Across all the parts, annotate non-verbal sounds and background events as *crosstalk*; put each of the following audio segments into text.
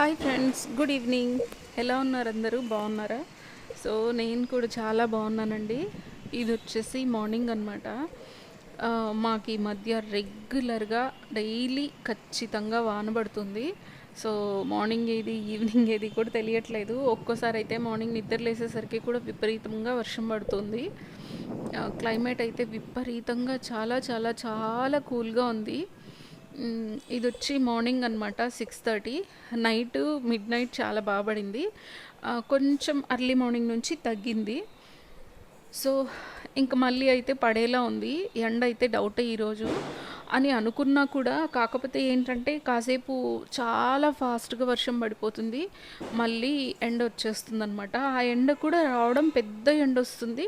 Hi friends good evening. ఎలా ఉన్నారు అందరూ? బాగున్నారా? సో నేను కూడా చాలా బాగున్నానండి. ఇది వచ్చేసి మార్నింగ్ అనమాట మాకు ఈ మధ్య రెగ్యులర్గా డైలీ ఖచ్చితంగా వాన పడుతుంది. సో మార్నింగ్ ఏది ఈవినింగ్ ఏది కూడా తెలియట్లేదు. ఒక్కోసారి అయితే మార్నింగ్ నిద్ర లేసేసరికి కూడా విపరీతంగా వర్షం పడుతుంది. క్లైమేట్ అయితే విపరీతంగా చాలా చాలా చాలా కూల్గా ఉంది. ఇది వచ్చి మార్నింగ్ అనమాట six thirty night midnight చాలా బాగా పడింది. కొంచెం అర్లీ మార్నింగ్ నుంచి తగ్గింది. సో ఇంక మళ్ళీ అయితే పడేలా ఉంది. ఎండ అయితే డౌటే ఈరోజు అని అనుకున్నా కూడా కాకపోతే ఏంటంటే కాసేపు చాలా ఫాస్ట్గా వర్షం పడిపోతుంది. మళ్ళీ ఎండ వచ్చేస్తుంది అనమాట ఆ ఎండ కూడా రావడం పెద్ద ఎండ వస్తుంది.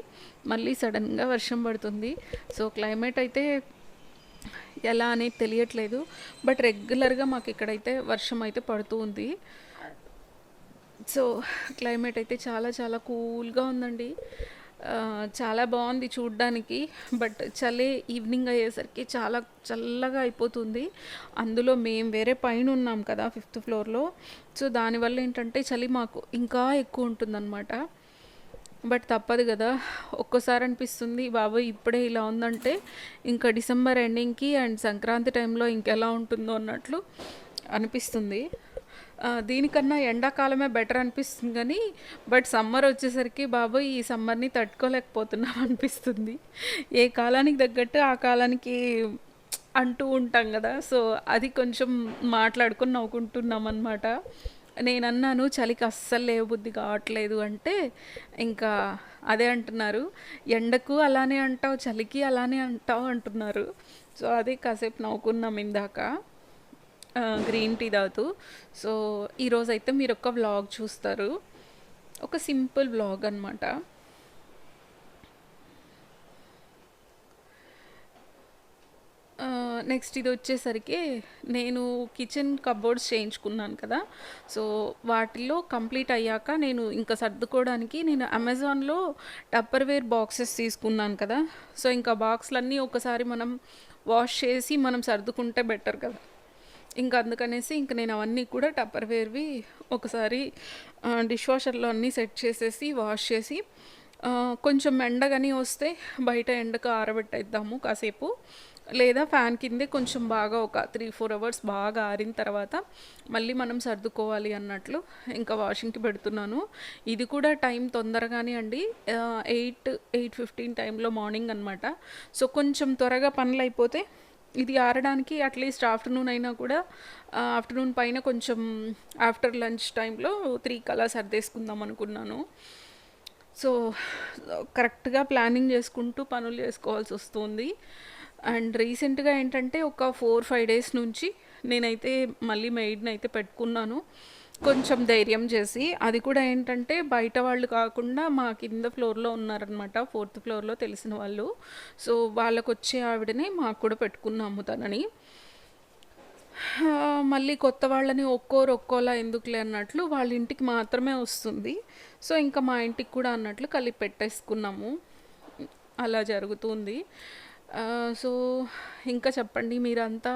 మళ్ళీ సడన్గా వర్షం పడుతుంది. సో క్లైమేట్ అయితే ఎలా అనేది తెలియట్లేదు. బట్ రెగ్యులర్గా మాకు ఇక్కడైతే వర్షం అయితే పడుతూ ఉంది. సో క్లైమేట్ అయితే చాలా చాలా కూల్గా ఉందండి. చాలా బాగుంది చూడ్డానికి. బట్ చలి ఈవినింగ్ అయ్యేసరికి చాలా చల్లగా అయిపోతుంది. అందులో మేము వేరే పైన ఉన్నాం కదా ఫిఫ్త్ ఫ్లోర్లో సో దానివల్ల ఏంటంటే చలి మాకు ఇంకా ఎక్కువ ఉంటుందన్నమాట. బట్ తప్పదు కదా. ఒక్కోసారి అనిపిస్తుంది బాబోయ్ ఇప్పుడే ఇలా ఉందంటే ఇంకా డిసెంబర్ ఎండింగ్కి అండ్ సంక్రాంతి టైంలో ఇంకెలా ఉంటుందో అన్నట్లు అనిపిస్తుంది. దీనికన్నా ఎండాకాలమే బెటర్ అనిపిస్తుంది కానీ బట్ సమ్మర్ వచ్చేసరికి బాబు ఈ సమ్మర్ని తట్టుకోలేకపోతున్నాం *laughs* అనిపిస్తుంది. ఏ కాలానికి తగ్గట్టు ఆ కాలానికి అంటూ ఉంటాం కదా. సో అది కొంచెం మాట్లాడుకొని నవ్వుకుంటున్నాం అనమాట నేను అన్నాను చలికి అస్సలు లేవు బుద్ధి కావట్లేదు అంటే ఇంకా అదే అంటున్నారు. ఎండకు అలానే అంటావు చలికి అలానే అంటావు అంటున్నారు. సో అది కాసేపు నవ్వుకున్నాం ఇందాక. గ్రీన్ టీ తాగుతూ. సో ఈరోజైతే మీరు ఒక వ్లాగ్ చూస్తారు. ఒక సింపుల్ వ్లాగ్ అనమాట నెక్స్ట్ ఇది వచ్చేసరికి నేను కిచెన్ కబోర్డ్స్ చేయించుకున్నాను కదా. సో వాటిలో కంప్లీట్ అయ్యాక నేను ఇంకా సర్దుకోవడానికి నేను అమెజాన్లో టప్పర్వేర్ బాక్సెస్ తీసుకున్నాను కదా. సో ఇంకా బాక్స్లన్నీ ఒకసారి మనం వాష్ చేసి మనం సర్దుకుంటే బెటర్ కదా. ఇంకా అందుకనేసి ఇంక నేను అవన్నీ కూడా టప్పర్వేర్వి ఒకసారి డిష్ వాషర్లో అన్నీ సెట్ చేసేసి వాష్ చేసి కొంచెం ఎండగాని వస్తే బయట ఎండకు ఆరబెట్టేద్దాము కాసేపు. లేదా ఫ్యాన్ కిందే కొంచెం బాగా ఒక త్రీ ఫోర్ అవర్స్ బాగా ఆరిన తర్వాత మళ్ళీ మనం సర్దుకోవాలి అన్నట్లు ఇంకా వాషింగ్కి పెడుతున్నాను. ఇది కూడా టైం తొందరగానే అండి. ఎయిట్ ఎయిట్ ఫిఫ్టీన్ టైంలో మార్నింగ్ అనమాట సో కొంచెం త్వరగా పనులు అయిపోతే ఇది ఆరడానికి అట్లీస్ట్ ఆఫ్టర్నూన్ అయినా కూడా ఆఫ్టర్నూన్ పైన కొంచెం ఆఫ్టర్ లంచ్ టైంలో త్రీ కలా సర్దేసుకుందాం అనుకున్నాను. సో కరెక్ట్గా ప్లానింగ్ చేసుకుంటూ పనులు చేసుకోవాల్సి వస్తుంది. అండ్ రీసెంట్గా ఏంటంటే ఒక ఫోర్ ఫైవ్ డేస్ నుంచి నేనైతే మళ్ళీ మెయిడ్ని అయితే పెట్టుకున్నాను. కొంచెం ధైర్యం చేసి అది కూడా ఏంటంటే బయట వాళ్ళు కాకుండా మా కింద ఫ్లోర్లో ఉన్నారనమాట ఫోర్త్ ఫ్లోర్లో తెలిసిన వాళ్ళు. సో వాళ్ళకు వచ్చే ఆవిడనే మాకు కూడా పెట్టుకున్నాము తనని. మళ్ళీ కొత్త వాళ్ళని ఒక్కోరు ఒక్కోలా ఎందుకులే అన్నట్లు వాళ్ళ ఇంటికి మాత్రమే వస్తుంది. సో ఇంకా మా ఇంటికి కూడా అన్నట్లు కలిపి పెట్టేసుకున్నాము. అలా జరుగుతుంది. సో ఇంకా చెప్పండి మీరంతా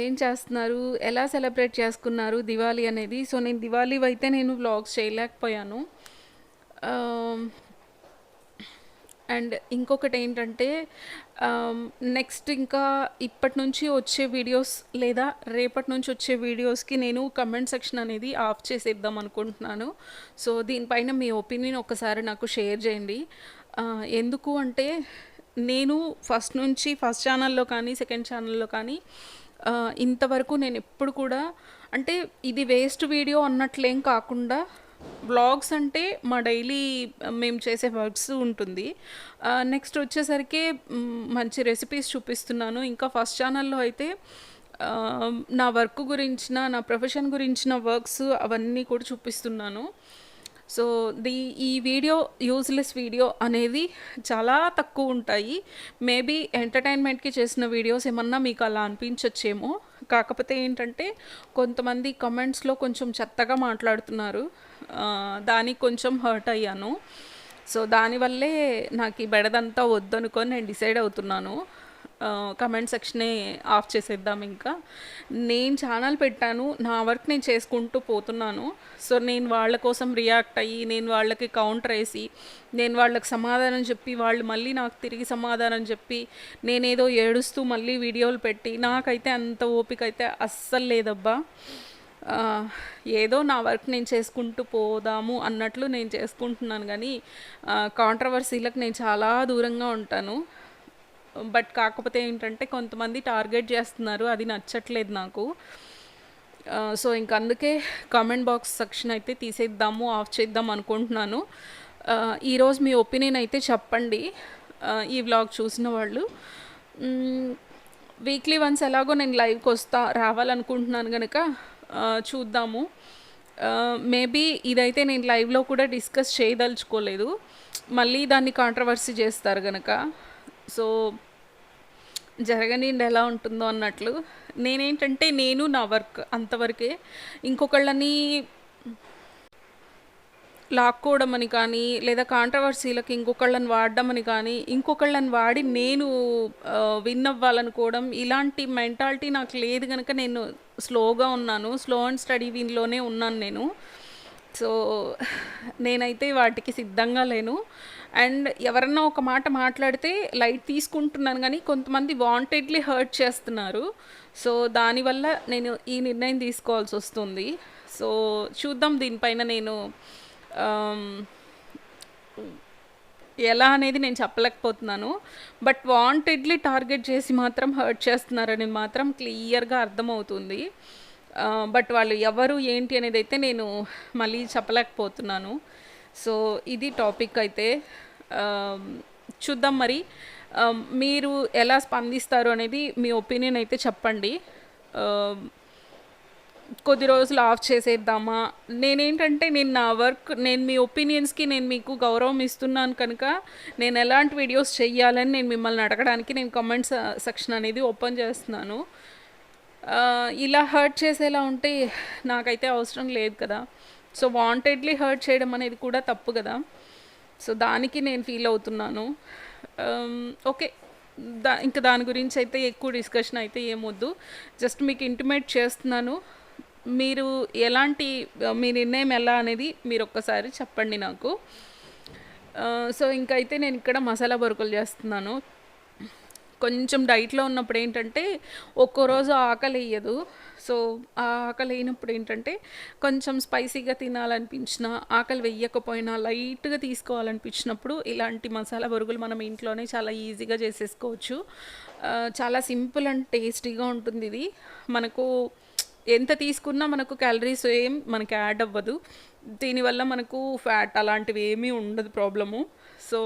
ఏం చేస్తున్నారు? ఎలా సెలబ్రేట్ చేసుకున్నారు దివాళీ అనేది? సో నేను దివాళీ అయితే నేను వ్లాగ్స్ చేయలేకపోయాను. అండ్ ఇంకొకటి ఏంటంటే నెక్స్ట్ ఇంకా ఇప్పటి నుంచి వచ్చే వీడియోస్ లేదా రేపటి నుంచి వచ్చే వీడియోస్కి నేను కమెంట్ సెక్షన్ అనేది ఆఫ్ చేసేద్దాం అనుకుంటున్నాను. సో దీనిపైన మీ ఒపీనియన్ ఒకసారి నాకు షేర్ చేయండి. ఎందుకు అంటే నేను ఫస్ట్ నుంచి ఫస్ట్ ఛానల్లో కానీ సెకండ్ ఛానల్లో కానీ ఇంతవరకు నేను ఎప్పుడు కూడా అంటే ఇది వేస్ట్ వీడియో అన్నట్లేం కాకుండా వ్లాగ్స్ అంటే మా డైలీ మేము చేసే వర్క్స్ ఉంటుంది. నెక్స్ట్ వచ్చేసరికి మంచి రెసిపీస్ చూపిస్తున్నాను. ఇంకా ఫస్ట్ ఛానల్లో అయితే నా వర్క్ గురించిన నా ప్రొఫెషన్ గురించిన వర్క్స్ అవన్నీ కూడా చూపిస్తున్నాను. సో ది ఈ వీడియో యూజ్లెస్ వీడియో అనేది చాలా తక్కువ ఉంటాయి. మేబీ ఎంటర్టైన్మెంట్కి చేసిన వీడియోస్ ఏమన్నా మీకు అలా అనిపించచ్చేమో. కాకపోతే ఏంటంటే కొంతమంది కమెంట్స్లో కొంచెం చెత్తగా మాట్లాడుతున్నారు. దానికి కొంచెం హర్ట్ అయ్యాను. సో దానివల్లే నాకు ఈ బెడదంతా వద్దనుకొని నేను డిసైడ్ అవుతున్నాను. కమెంట్ సెక్షనే ఆఫ్ చేసేద్దాం ఇంకా. నేను ఛానల్ పెట్టాను నా వర్క్ నేను చేసుకుంటూ పోతున్నాను. సో నేను వాళ్ళ కోసం రియాక్ట్ అయ్యి నేను వాళ్ళకి కౌంటర్ వేసి నేను వాళ్ళకి సమాధానం చెప్పి వాళ్ళు మళ్ళీ నాకు తిరిగి సమాధానం చెప్పి నేనేదో ఏడుస్తూ మళ్ళీ వీడియోలు పెట్టి నాకైతే అంత ఓపిక అయితే అస్సలు లేదబ్బా. ఏదో నా వర్క్ నేను చేసుకుంటూ పోదాము అన్నట్లు నేను చేసుకుంటున్నాను. కానీ కాంట్రవర్సీలకు నేను చాలా దూరంగా ఉంటాను. బట్ కాకపోతే ఏంటంటే కొంతమంది టార్గెట్ చేస్తున్నారు అది నచ్చట్లేదు నాకు. సో ఇంక అందుకే కామెంట్ బాక్స్ సెక్షన్ అయితే తీసేద్దాము ఆఫ్ చేద్దాం అనుకుంటున్నాను. ఈరోజు మీ ఒపీనియన్ అయితే చెప్పండి. ఈ వ్లాగ్ చూసిన వాళ్ళు. వీక్లీ వన్స్ ఎలాగో నేను లైవ్కి వస్తా రావాలనుకుంటున్నాను కనుక చూద్దాము. మేబీ ఇదైతే నేను లైవ్లో కూడా డిస్కస్ చేయదలుచుకోలేదు. మళ్ళీ దాన్ని కాంట్రవర్సీ చేస్తారు కనుక సో జరగనిండి ఎలా ఉంటుందో అన్నట్లు నేనేంటంటే నేను నా వర్క్ అంతవరకే ఇంకొకళ్ళని లాక్కోవడం అని కానీ లేదా కాంట్రవర్సీలకు ఇంకొకళ్ళని వాడడం అని కానీ ఇంకొకళ్ళని వాడి నేను విన్ అవ్వాలనుకోవడం ఇలాంటి మెంటాలిటీ నాకు లేదు కనుక నేను స్లోగా ఉన్నాను స్లో అండ్ స్టడీ విన్లోనే ఉన్నాను నేను. సో నేనైతే వాటికి సిద్ధంగా లేను. అండ్ ఎవరన్నా ఒక మాట మాట్లాడితే లైట్ తీసుకుంటున్నాను కానీ కొంతమంది వాంటెడ్లీ హర్ట్ చేస్తున్నారు. సో దానివల్ల నేను ఈ నిర్ణయం తీసుకోవాల్సి వస్తుంది. సో చూద్దాం దీనిపైన నేను ఎలా అనేది నేను చెప్పలేకపోతున్నాను. బట్ వాంటెడ్లీ టార్గెట్ చేసి మాత్రం హర్ట్ చేస్తున్నారని మాత్రం క్లియర్గా అర్థమవుతుంది. బట్ వాళ్ళు ఎవరు ఏంటి అనేది అయితే నేను మళ్ళీ చెప్పలేకపోతున్నాను. సో ఇది టాపిక్ అయితే చూద్దాం మరి. మీరు ఎలా స్పందిస్తారు అనేది మీ ఒపీనియన్ అయితే చెప్పండి. కొద్ది రోజులు ఆఫ్ చేసేద్దామా? నేనేంటంటే నేను నా వర్క్ నేను మీ ఒపీనియన్స్కి నేను మీకు గౌరవం ఇస్తున్నాను కనుక నేను ఎలాంటి వీడియోస్ చెయ్యాలని నేను మిమ్మల్ని అడగడానికి నేను కమెంట్స్ సెక్షన్ అనేది ఓపెన్ చేస్తున్నాను. ఇలా హర్ట్ చేసేలా ఉంటే నాకైతే అవసరం లేదు కదా. సో వాంటెడ్లీ హర్ట్ చేయడం అనేది కూడా తప్పు కదా. సో దానికి నేను ఫీల్ అవుతున్నాను. Um, ఓకే దా ఇంకా దాని గురించి అయితే ఎక్కువ డిస్కషన్ అయితే ఏమొద్దు జస్ట్ మీకు ఇంటిమేట్ చేస్తున్నాను. మీరు ఎలాంటి మీ నిర్ణయం ఎలా అనేది మీరు ఒక్కసారి చెప్పండి నాకు. Uh, సో ఇంకైతే నేను ఇక్కడ మసాలా బొరుకులు చేస్తున్నాను. కొంచెం డైట్లో ఉన్నప్పుడు ఏంటంటే ఒక్కో రోజు ఆకలి వేయదు సో ఆ ఆకలి అయినప్పుడు ఏంటంటే కొంచెం స్పైసీగా తినాలనిపించిన ఆకలి వెయ్యకపోయినా లైట్గా తీసుకోవాలనిపించినప్పుడు ఇలాంటి మసాలా బొరుగులు మనం ఇంట్లోనే చాలా ఈజీగా చేసేసుకోవచ్చు. చాలా సింపుల్ అండ్ టేస్టీగా ఉంటుంది ఇది. మనకు ఎంత తీసుకున్నా మనకు క్యాలరీస్ ఏం మనకి యాడ్ అవ్వదు. దీనివల్ల మనకు ఫ్యాట్ అలాంటివి ఏమీ ఉండదు ప్రాబ్లము. సో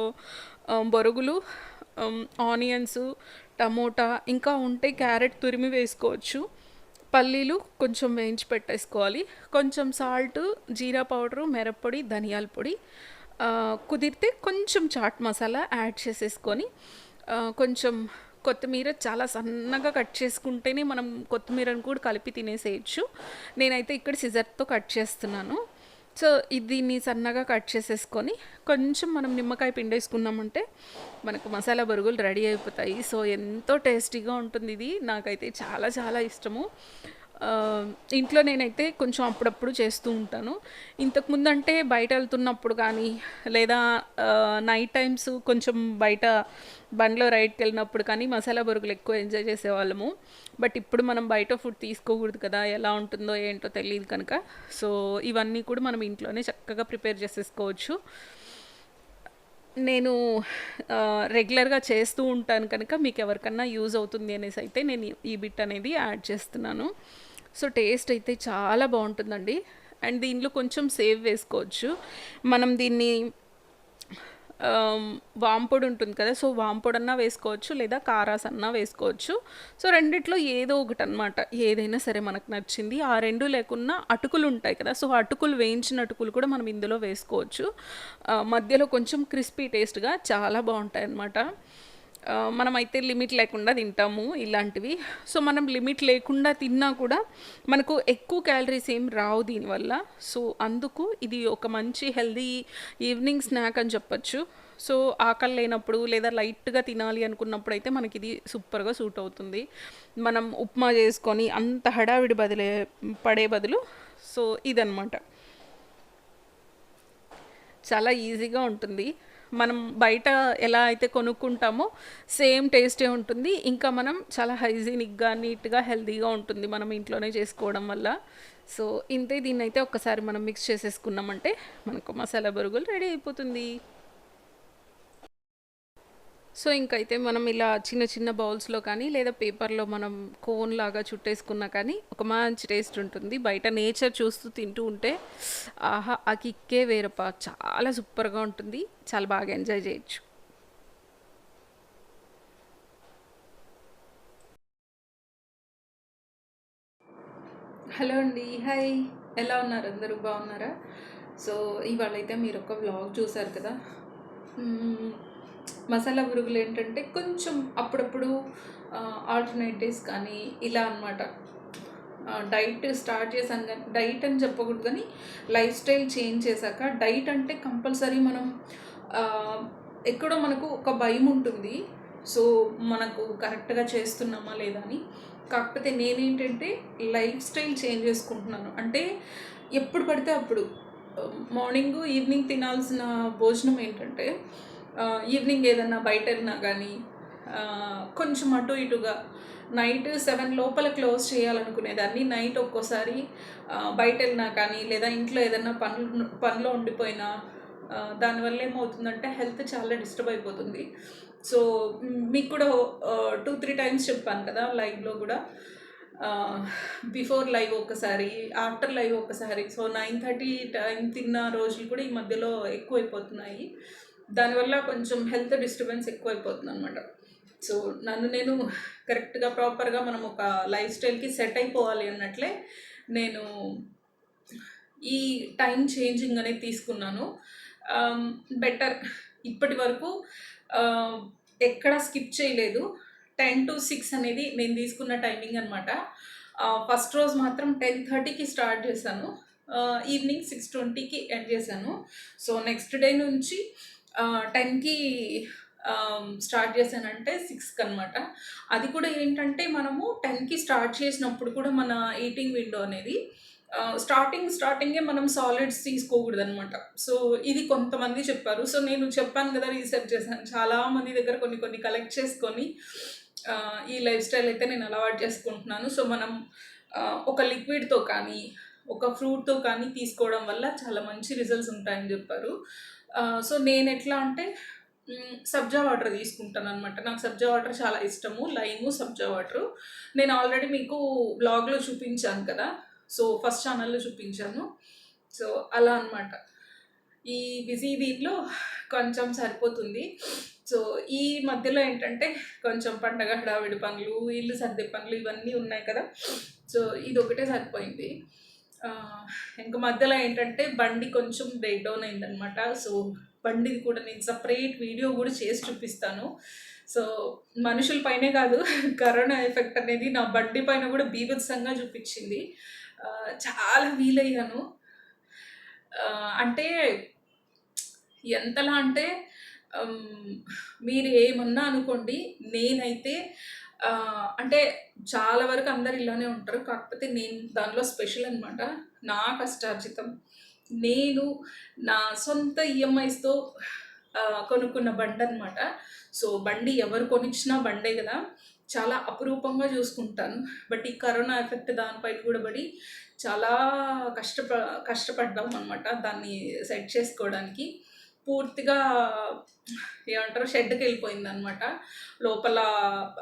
బొరుగులు ఆనియన్స్ టమోటా ఇంకా ఉంటే క్యారెట్ తురిమి వేసుకోవచ్చు. పల్లీలు కొంచెం వేయించి పెట్టేసుకోవాలి. కొంచెం సాల్ట్ జీరా పౌడరు మిరప్పొడి ధనియాల పొడి. కుదిరితే కొంచెం చాట్ మసాలా యాడ్ చేసేసుకొని కొంచెం కొత్తిమీర చాలా సన్నగా కట్ చేసుకుంటేనే మనం కొత్తిమీరను కూడా కలిపి తినేసేయచ్చు. నేనైతే ఇక్కడ సిజర్తో కట్ చేస్తున్నాను. సో దీన్ని సన్నగా కట్ చేసేసుకొని కొంచెం మనం నిమ్మకాయ పిండేసుకున్నామంటే మనకు మసాలా బరుగులు రెడీ అయిపోతాయి. సో ఎంతో టేస్టీగా ఉంటుంది ఇది. నాకైతే చాలా చాలా ఇష్టము. ఇంట్లో నేనైతే కొంచెం అప్పుడప్పుడు చేస్తూ ఉంటాను. ఇంతకుముందు అంటే బయట వెళ్తున్నప్పుడు కానీ లేదా నైట్ టైమ్స్ కొంచెం బయట బండ్లో రైడ్కి వెళ్ళినప్పుడు కానీ మసాలా బొరుగులు ఎక్కువ ఎంజాయ్ చేసేవాళ్ళము. బట్ ఇప్పుడు మనం బయట ఫుడ్ తీసుకోకూడదు కదా ఎలా ఉంటుందో ఏంటో తెలియదు కనుక. సో ఇవన్నీ కూడా మనం ఇంట్లోనే చక్కగా ప్రిపేర్ చేసేసుకోవచ్చు. నేను రెగ్యులర్గా చేస్తూ ఉంటాను కనుక మీకు ఎవరికన్నా యూజ్ అవుతుంది అనేసి అయితే నేను ఈ- బిట్ అనేది యాడ్ చేస్తున్నాను. సో టేస్ట్ అయితే చాలా బాగుంటుందండి. అండ్ దీనిలో కొంచెం సేవ్ వేసుకోవచ్చు. మనం దీన్ని వాంపొడి ఉంటుంది కదా సో వాంపొడి అన్నా వేసుకోవచ్చు లేదా కారాస్ అన్నా వేసుకోవచ్చు. సో రెండిట్లో ఏదో ఒకటి అనమాట ఏదైనా సరే మనకు నచ్చింది. ఆ రెండు లేకున్నా అటుకులు ఉంటాయి కదా సో అటుకులు వేయించిన అటుకులు కూడా మనం ఇందులో వేసుకోవచ్చు. మధ్యలో కొంచెం క్రిస్పీ టేస్ట్గా చాలా బాగుంటాయి అన్నమాట మనమైతే లిమిట్ లేకుండా తింటాము ఇలాంటివి. సో మనం లిమిట్ లేకుండా తిన్నా కూడా మనకు ఎక్కువ క్యాలరీస్ ఏం రావు దీనివల్ల. సో అందుకు ఇది ఒక మంచి హెల్దీ ఈవినింగ్ స్నాక్ అని చెప్పొచ్చు. సో ఆకలి లేనప్పుడు లేదా లైట్గా తినాలి అనుకున్నప్పుడు అయితే మనకి ఇది సూపర్గా సూట్ అవుతుంది. మనం ఉప్మా చేసుకొని అంత హడావిడి బదిలే పడే బదులు. సో ఇదనమాట చాలా ఈజీగా ఉంటుంది. మనం బయట ఎలా అయితే కొనుక్కుంటామో సేమ్ టేస్టే ఉంటుంది. ఇంకా మనం చాలా హైజీనిక్గా నీట్గా హెల్తీగా ఉంటుంది మనం ఇంట్లోనే చేసుకోవడం వల్ల. సో ఇంతే దీన్ని అయితే ఒక్కసారి మనం మిక్స్ చేసేసుకున్నామంటే మనకు మసాలా బరుగులు రెడీ అయిపోతుంది. సో ఇంకైతే మనం ఇలా చిన్న చిన్న బౌల్స్లో కానీ లేదా పేపర్లో మనం కోన్ లాగా చుట్టేసుకున్నా కానీ ఒక మంచి టేస్ట్ ఉంటుంది. బయట నేచర్ చూస్తూ తింటూ ఉంటే ఆహా ఆ కిక్కే వేరపా చాలా సూపర్గా ఉంటుంది. చాలా బాగా ఎంజాయ్ చేయొచ్చు. హలో అండి. హాయ్. ఎలా ఉన్నారు? అందరూ బాగున్నారా? సో ఇవాళ అయితే మీరు ఒక వ్లాగ్ చూసారు కదా? మసాలా పురుగులు ఏంటంటే కొంచెం అప్పుడప్పుడు ఆల్టర్నేట్ డేస్ కానీ ఇలా అనమాట డైట్ స్టార్ట్ చేశాను కానీ డైట్ అని చెప్పకూడదు కానీ లైఫ్ స్టైల్ చేంజ్ చేశాక డైట్ అంటే కంపల్సరీ మనం ఎక్కడో మనకు ఒక భయం ఉంటుంది. సో మనకు కరెక్ట్గా చేస్తున్నామా లేదా అని. కాకపోతే నేనేంటంటే లైఫ్ స్టైల్ చేంజ్ చేసుకుంటున్నాను. అంటే ఎప్పుడు పడితే అప్పుడు మార్నింగ్ ఈవినింగ్ తినాల్సిన భోజనం ఏంటంటే ఈవినింగ్ ఏదన్నా బయట వెళ్ళినా కానీ కొంచెం అటు ఇటుగా నైట్ సెవెన్ లోపల క్లోజ్ చేయాలనుకునేదాన్ని. నైట్ ఒక్కోసారి బయట వెళ్ళినా కానీ లేదా ఇంట్లో ఏదన్నా పనులు పనిలో ఉండిపోయినా దానివల్ల ఏమవుతుందంటే హెల్త్ చాలా డిస్టర్బ్ అయిపోతుంది. సో మీకు కూడా టూ త్రీ టైమ్స్ చెప్పాను కదా లైవ్లో కూడా. బిఫోర్ లైవ్ ఒకసారి ఆఫ్టర్ లైవ్ ఒకసారి సో నైన్ థర్టీ టైం తిన్న రోజులు కూడా ఈ మధ్యలో ఎక్కువైపోతున్నాయి. దానివల్ల కొంచెం హెల్త్ డిస్టర్బెన్స్ ఎక్కువైపోతుంది అనమాట సో నన్ను నేను కరెక్ట్గా ప్రాపర్గా మనం ఒక లైఫ్ స్టైల్కి సెట్ అయిపోవాలి అన్నట్లే నేను ఈ టైం చేంజింగ్ అనేది తీసుకున్నాను. Um, బెటర్ ఇప్పటి వరకు um, ఎక్కడ స్కిప్ చేయలేదు. టెన్ టు సిక్స్ అనేది నేను తీసుకున్న టైమింగ్ అనమాట ఫస్ట్ రోజు మాత్రం టెన్ థర్టీకి స్టార్ట్ చేశాను. ఈవినింగ్ సిక్స్ ట్వంటీకి ఎండ్ చేశాను. సో నెక్స్ట్ డే నుంచి టెన్కి స్టార్ట్ చేశానంటే సిక్స్కి అనమాట అది కూడా ఏంటంటే మనము టెన్కి స్టార్ట్ చేసినప్పుడు కూడా మన ఈటింగ్ విండో అనేది స్టార్టింగ్ స్టార్టింగే మనం సాలిడ్స్ తీసుకోకూడదు అనమాట సో ఇది కొంతమంది చెప్పారు. సో నేను చెప్పాను కదా రీసెర్చ్ చేశాను. చాలా మంది దగ్గర కొన్ని కొన్ని కలెక్ట్ చేసుకొని ఈ లైఫ్ స్టైల్ అయితే నేను అలవాటు చేసుకుంటున్నాను. సో మనం ఒక లిక్విడ్తో కానీ ఒక ఫ్రూట్తో కానీ తీసుకోవడం వల్ల చాలా మంచి రిజల్ట్స్ ఉంటాయని చెప్పారు. సో నేను ఎట్లా అంటే సబ్జా వాటర్ తీసుకుంటాను అనమాట నాకు సబ్జా వాటర్ చాలా ఇష్టము. Lime sabja water. నేను ఆల్రెడీ మీకు బ్లాగ్లో చూపించాను కదా. సో ఫస్ట్ ఛానల్లో చూపించాను. సో అలా అనమాట ఈ బిజీ దీంట్లో కొంచెం సరిపోతుంది. సో ఈ మధ్యలో ఏంటంటే కొంచెం పండగ హడావిడి పనులు ఇల్లు సర్దే పనులు ఇవన్నీ ఉన్నాయి కదా. సో ఇది ఒకటే సరిపోయింది. ఇంకా మధ్యలో ఏంటంటే బండి కొంచెం బ్రేక్ డౌన్ అయిందనమాట సో బండిది కూడా నేను సపరేట్ వీడియో కూడా చేసి చూపిస్తాను. సో మనుషుల పైనే కాదు కరోనా ఎఫెక్ట్ అనేది నా బండి పైన కూడా బీభత్సంగా చూపించింది. చాలా వీలయ్యాను. అంటే ఎంతలా అంటే మీరు ఏమన్నా అనుకోండి నేనైతే అంటే చాలా వరకు అందరు ఇలానే ఉంటారు. కాకపోతే నేను దానిలో స్పెషల్ అనమాట నా కష్టార్జితం. నేను నా సొంత ఈఎంఐస్తో కొనుక్కున్న బండి అనమాట సో బండి ఎవరు కొనిచ్చినా బండే కదా. చాలా అపురూపంగా చూసుకుంటాను. బట్ ఈ కరోనా ఎఫెక్ట్ దానిపైన కూడా పడి చాలా కష్టప కష్టపడ్డాం అనమాట దాన్ని సెట్ చేసుకోవడానికి. పూర్తిగా ఏమంటారు షెడ్కి వెళ్ళిపోయింది అనమాట లోపల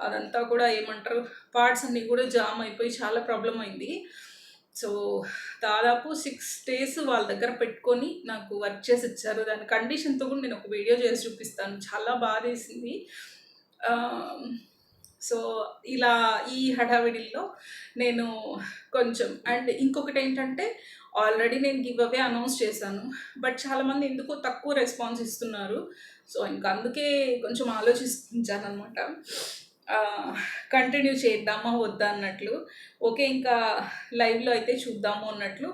అదంతా కూడా ఏమంటారు పార్ట్స్ అన్నీ కూడా జామ్ అయిపోయి చాలా ప్రాబ్లం అయింది. సో దాదాపు సిక్స్ డేస్ వాళ్ళ దగ్గర పెట్టుకొని నాకు వర్క్ చేసి ఇచ్చారు. దాని కండిషన్తో కూడా నేను ఒక వీడియో చేసి చూపిస్తాను. చాలా బాధ వేసింది. సో ఇలా ఈ హడావిడిల్లో నేను కొంచెం అండ్ ఇంకొకటి ఏంటంటే ఆల్రెడీ నేను గివ్ అవే అనౌన్స్ చేశాను. బట్ చాలామంది ఎందుకో తక్కువ రెస్పాన్స్ ఇస్తున్నారు. సో ఇంకా అందుకే కొంచెం ఆలోచించాను అనమాట కంటిన్యూ చేద్దామా వద్దా అన్నట్లు. ఓకే ఇంకా లైవ్లో అయితే చూద్దాము అన్నట్లు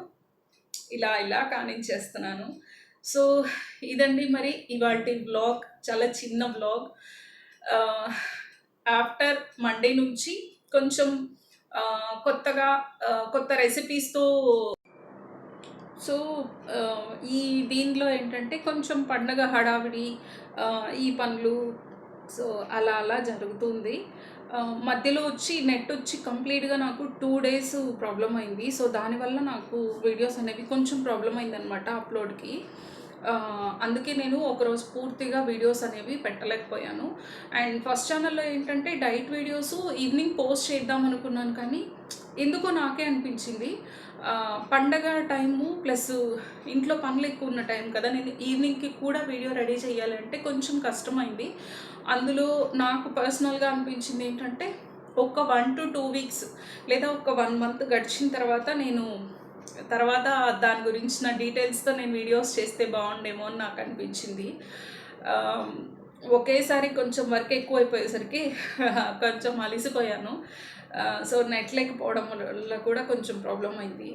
ఇలా ఇలా కానించేస్తున్నాను. సో ఇదండి మరి ఇవాళ బ్లాగ్ చాలా చిన్న బ్లాగ్ ఆఫ్టర్ మండే నుంచి కొంచెం కొత్తగా కొత్త రెసిపీస్తో సో ఈ దీనిలో ఏంటంటే కొంచెం పండగ హడావిడి ఈ పనులు సో అలా అలా జరుగుతుంది. మధ్యలో వచ్చి నెట్ వచ్చి కంప్లీట్గా నాకు టూ డేస్ ప్రాబ్లం అయింది. సో దానివల్ల నాకు వీడియోస్ అనేవి కొంచెం ప్రాబ్లం అయిందనమాట అప్లోడ్కి. అందుకే నేను ఒకరోజు పూర్తిగా వీడియోస్ అనేవి పెట్టలేకపోయాను. అండ్ ఫస్ట్ ఛానల్లో ఏంటంటే డైట్ వీడియోస్ ఈవినింగ్ పోస్ట్ చేద్దాం అనుకున్నాను కానీ ఎందుకో నాకే అనిపించింది. పండగ టైము ప్లస్ ఇంట్లో పనులు ఎక్కువ ఉన్న టైం కదా నేను ఈవినింగ్కి కూడా వీడియో రెడీ చేయాలంటే కొంచెం కష్టమైంది. అందులో నాకు పర్సనల్గా అనిపించింది ఏంటంటే ఒక వన్ టు టూ వీక్స్ లేదా ఒక వన్ మంత్ గడిచిన తర్వాత నేను తర్వాత దాని గురించిన డీటెయిల్స్తో నేను వీడియోస్ చేస్తే బాగుండేమో అని నాకు అనిపించింది. ఒకేసారి కొంచెం వర్క్ ఎక్కువైపోయేసరికి *laughs* కొంచెం అలిసిపోయాను. సో నెట్ లేకపోవడం వల్ల కూడా కొంచెం ప్రాబ్లం అయింది.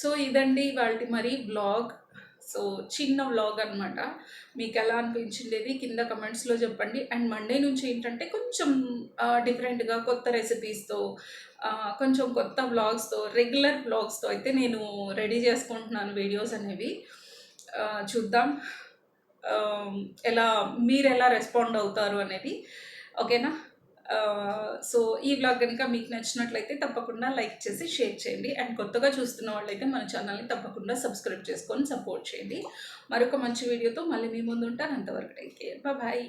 సో ఇదండి వాళ్ళ మరి బ్లాగ్ సో చిన్న వ్లాగ్ అనమాట మీకు ఎలా అనిపించిండేది? కింద కమెంట్స్లో చెప్పండి. అండ్ మండే నుంచి ఏంటంటే కొంచెం డిఫరెంట్గా కొత్త రెసిపీస్తో కొంచెం కొత్త వ్లాగ్స్తో రెగ్యులర్ వ్లాగ్స్తో అయితే నేను రెడీ చేసుకుంటున్నాను వీడియోస్ అనేవి. చూద్దాం. ఎలా మీరు ఎలా రెస్పాండ్ అవుతారు అనేది. ఓకేనా సో ఈ వ్లాగ్ కనుక మీకు నచ్చినట్లయితే తప్పకుండా లైక్ చేసి షేర్ చేయండి. అండ్ కొత్తగా చూస్తున్న వాళ్ళైతే మన ఛానల్ని తప్పకుండా సబ్స్క్రైబ్ చేసుకొని సపోర్ట్ చేయండి. మరొక మంచి వీడియోతో మళ్ళీ మీ ముందు ఉంటాను. అంతవరకు టేక్ కేర్ బాయ్